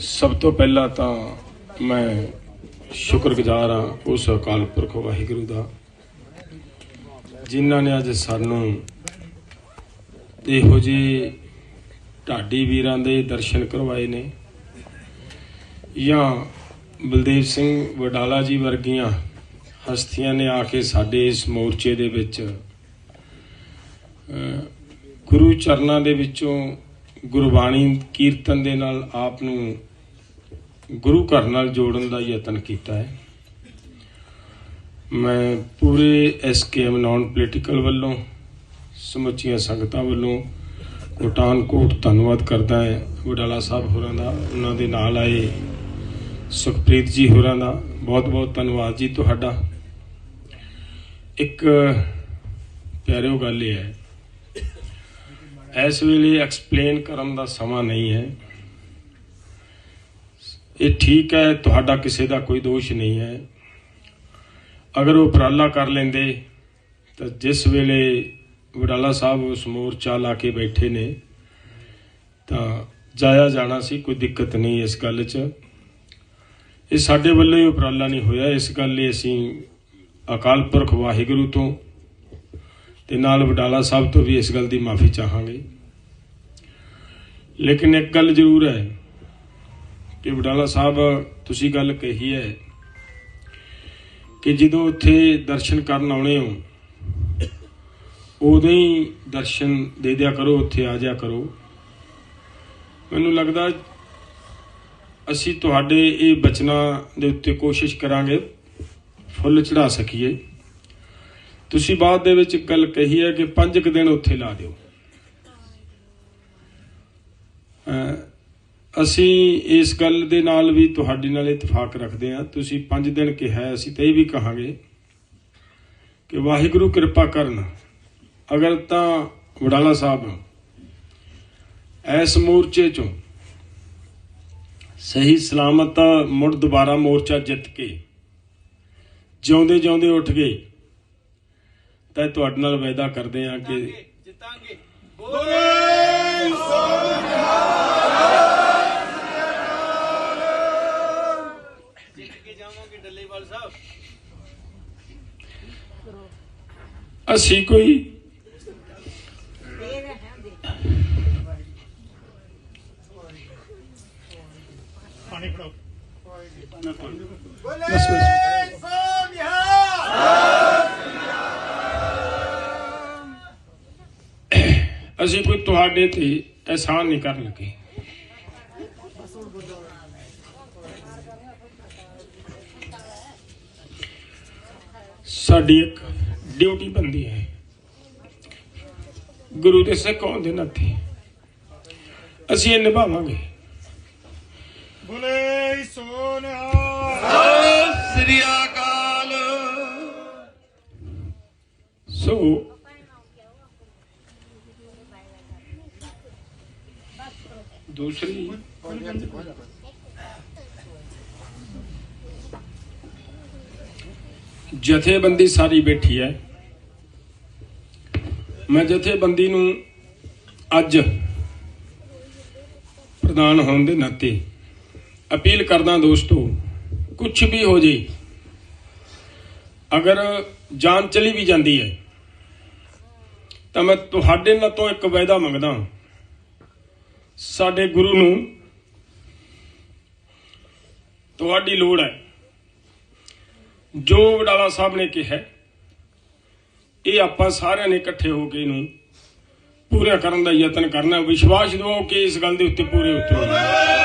ਸਭ ਤੋਂ ਪਹਿਲਾਂ ਤਾਂ ਮੈਂ ਸ਼ੁਕਰਗੁਜ਼ਾਰ ਹਾਂ ਉਸ ਅਕਾਲ ਪੁਰਖ ਵਾਹਿਗੁਰੂ ਦਾ, ਜਿਨ੍ਹਾਂ ਨੇ ਅੱਜ ਸਾਨੂੰ ਇਹੋ ਜਿਹੇ ਢਾਡੀ ਵੀਰਾਂ ਦੇ ਦਰਸ਼ਨ ਕਰਵਾਏ ਨੇ ਜਾਂ ਬਲਦੇਵ ਸਿੰਘ ਵਡਾਲਾ ਜੀ ਵਰਗੀਆਂ ਹਸਤੀਆਂ ਨੇ ਆ ਕੇ ਸਾਡੇ ਇਸ ਮੋਰਚੇ ਦੇ ਵਿੱਚ ਗੁਰੂ ਚਰਨਾਂ ਦੇ ਵਿੱਚੋਂ ਗੁਰਬਾਣੀ ਕੀਰਤਨ ਦੇ ਨਾਲ ਆਪ ਨੂੰ ਗੁਰੂ ਘਰ ਨਾਲ ਜੋੜਨ ਦਾ ਯਤਨ ਕੀਤਾ ਹੈ। ਮੈਂ ਪੂਰੇ ਐਸਕੇਐਮ ਨਾਨ ਪੋਲੀਟੀਕਲ ਵੱਲੋਂ, ਸਮੁੱਚੀਆਂ ਸੰਗਤਾਂ ਵੱਲੋਂ ਕੋਟਾਨ ਧੰਨਵਾਦ ਕਰਦਾ ਹੈ। ਵਡਾਲਾ ਸਾਹਿਬ ਹੋਰਾਂ ਦਾ, ਉਹਨਾਂ ਦੇ ਨਾਲ ਆਏ ਸੁਖਪ੍ਰੀਤ ਜੀ ਹੋਰਾਂ ਦਾ ਬਹੁਤ ਬਹੁਤ ਧੰਨਵਾਦ ਜੀ ਤੁਹਾਡਾ। ਇੱਕ ਪਿਆਰਿਓ ਗੱਲ ਇਹ ਹੈ, ਇਸ ਵੇਲੇ ਐਕਸਪਲੇਨ ਕਰਨ ਦਾ ਸਮਾਂ ਨਹੀਂ ਹੈ। ਇਹ ਠੀਕ ਹੈ, ਤੁਹਾਡਾ ਕਿਸੇ ਦਾ ਕੋਈ ਦੋਸ਼ ਨਹੀਂ ਹੈ। ਅਗਰ ਉਹ ਉਪਰਾਲਾ ਕਰ ਲੈਂਦੇ, ਤਾਂ ਜਿਸ ਵੇਲੇ ਵਡਾਲਾ ਸਾਹਿਬ ਉਸ ਮੋਰਚਾ ਲਾ ਕੇ ਬੈਠੇ ਨੇ, ਤਾਂ ਜਾਇਆ ਜਾਣਾ ਸੀ, ਕੋਈ ਦਿੱਕਤ ਨਹੀਂ ਇਸ ਗੱਲ 'ਚ। ਇਹ ਸਾਡੇ ਵੱਲੋਂ ਹੀ ਉਪਰਾਲਾ ਨਹੀਂ ਹੋਇਆ। ਇਸ ਗੱਲ ਲਈ ਅਸੀਂ ਅਕਾਲ ਪੁਰਖ ਵਾਹਿਗੁਰੂ ਤੋਂ ਤੇ ਨਾਲ ਵਡਾਲਾ ਸਾਹਿਬ ਤੋਂ ਵੀ ਇਸ ਗੱਲ ਦੀ ਮਾਫੀ ਚਾਹਾਂਗੇ। ਲੇਕਿਨ ਇੱਕ ਗੱਲ ਜ਼ਰੂਰ ਹੈ ਕਿ ਵਡਾਲਾ ਸਾਹਿਬ, ਤੁਸੀਂ ਗੱਲ ਕਹੀ ਹੈ ਕਿ ਜਦੋਂ ਉੱਥੇ ਦਰਸ਼ਨ ਕਰਨ ਆਉਣੇ ਹੋ, ਉਦੋਂ ਹੀ ਦਰਸ਼ਨ ਦੇ ਦਿਆ ਕਰੋ, ਉੱਥੇ ਆ ਜਾ ਕਰੋ। ਮੈਨੂੰ ਲੱਗਦਾ ਅਸੀਂ ਤੁਹਾਡੇ ਇਹ ਬਚਨਾਂ ਦੇ ਉੱਤੇ ਕੋਸ਼ਿਸ਼ ਕਰਾਂਗੇ, ਫੁੱਲ ਚੜਾ ਸਕੀਏ। ਤੁਸੀਂ ਬਾਅਦ ਦੇ ਵਿੱਚ ਇੱਕ ਗੱਲ ਕਹੀ ਹੈ ਕਿ ਪੰਜ ਕੁ ਦਿਨ ਉੱਥੇ ਲਾ ਦਿਓ। ਅਸੀਂ ਇਸ ਗੱਲ ਦੇ ਨਾਲ ਵੀ ਤੁਹਾਡੇ ਨਾਲ ਇਤਫਾਕ ਰੱਖਦੇ ਹਾਂ। ਤੁਸੀਂ ਪੰਜ ਦਿਨ ਕਿਹਾ ਅਸੀਂ ਤਾਂ ਇਹ ਵੀ ਕਹਾਂਗੇ ਕਿ ਵਾਹਿਗੁਰੂ ਕਿਰਪਾ ਕਰਨ। ਅਗਰ ਤਾਂ ਵਡਾਲਾ ਸਾਹਿਬ ਐਸ ਮੋਰਚੇ ਚੋਂ ਸਹੀ ਸਲਾਮਤ ਮੁੜ ਦੁਬਾਰਾ ਮੋਰਚਾ ਜਿੱਤ ਕੇ ਜਿਉਂਦੇ ਜਿਉਂਦੇ ਉੱਠ ਗਏ, ਤਾਂ ਤੁਹਾਡੇ ਨਾਲ ਵਾਅਦਾ ਕਰਦੇ ਹਾਂ ਕਿ ਜਿੱਤਾਂਗੇ ਜਿੱਤ ਡੱਲੇਵਾਲ ਸਾਹਿਬ। ਅਸੀਂ ਕੋਈ ਬਸ ਬਸ ਅਸੀਂ ਕੋਈ ਤੁਹਾਡੇ ਤੇ ਅਹਿਸਾਨ ਨਹੀਂ ਕਰਨ ਲੱਗੇ। ਸਾਡੀ ਇੱਕ ਡਿਊਟੀ ਬੰਦੀ ਹੈ। ਗੁਰੂ ਦੇ ਸਿੱਖ ਹੋਣ ਦੇ ਨਾਤੇ ਅਸੀਂ ਇਹ ਨਿਭਾਵਾਂਗੇ। ਬੋਲੇ ਸੋਨਿਆ ਸ੍ਰੀ ਅਕਾਲ। ਸੋ ਦੂਸਰੀ ਜਥੇਬੰਦੀ ਸਾਰੀ ਬੈਠੀ ਹੈ। ਮੈਂ ਜਥੇਬੰਦੀ ਨੂੰ ਅੱਜ ਪ੍ਰਦਾਨ ਹੋਣ ਦੇ ਨਾਤੇ ਅਪੀਲ ਕਰਦਾ ਦੋਸਤੋ ਕੁਝ ਵੀ ਹੋ ਜੇ, ਅਗਰ ਜਾਨ ਚਲੀ ਵੀ ਜਾਂਦੀ ਹੈ, ਤਾਂ ਮੈਂ ਤੁਹਾਡੇ ਨਾਲ ਤੋਂ ਇੱਕ ਵਾਅਦਾ ਮੰਗਦਾ ਸਾਡੇ ਗੁਰੂ ਨੂੰ ਤੁਹਾਡੀ ਲੋੜ ਹੈ। ਜੋ ਵਡਾਲਾ ਸਾਹਿਬ ਨੇ ਕਿਹਾ ਇਹ ਆਪਾਂ ਸਾਰਿਆਂ ਨੇ ਇਕੱਠੇ ਹੋ ਕੇ ਇਹਨੂੰ ਪੂਰਾ ਕਰਨ ਦਾ ਯਤਨ ਕਰਨਾ ਵਿਸ਼ਵਾਸ ਦਿਵਾਓ ਕਿ ਇਸ ਗੱਲ ਦੇ ਉੱਤੇ ਪੂਰੇ ਉਤਰੋਗੇ